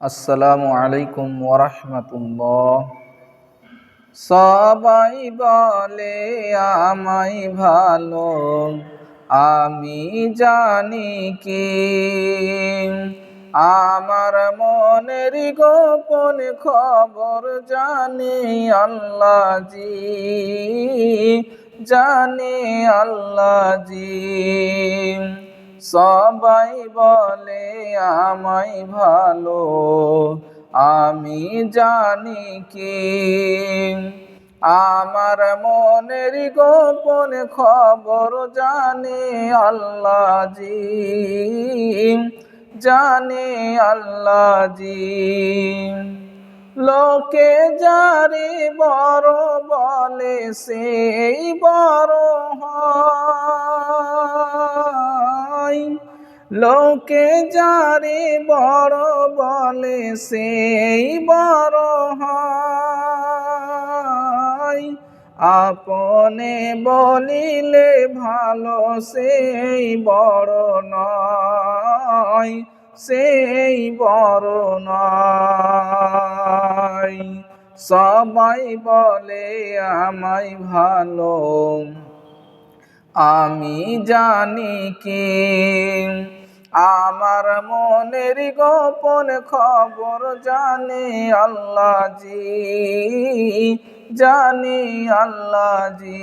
আসসালামু আলাইকুম ওরহমতুল্লাহ সবাই বলে, আমায় ভালো, আমি জানি কি। আমার মনের গোপন খবর জানি আল্লাহ জি জানি আল্লাহ জি সবাই বলে আমায় ভালো, আমি জানি কি। আমার মনের গোপন খবর জানে আল্লাহ জি জানে আল্লাহ জি লোকে যারে বড় বলে, সেই বড় হয় লোকে যারে বড় বলে সেই বড় হয়। আপনে বলিলে ভালো সেই বড় নয়, সেই বড় নয়। সবাই বলে, আমায় ভালো আমি জানি কি। আমার মনের গোপন খবর জানে আল্লাহ জি জানি আল্লাহ জি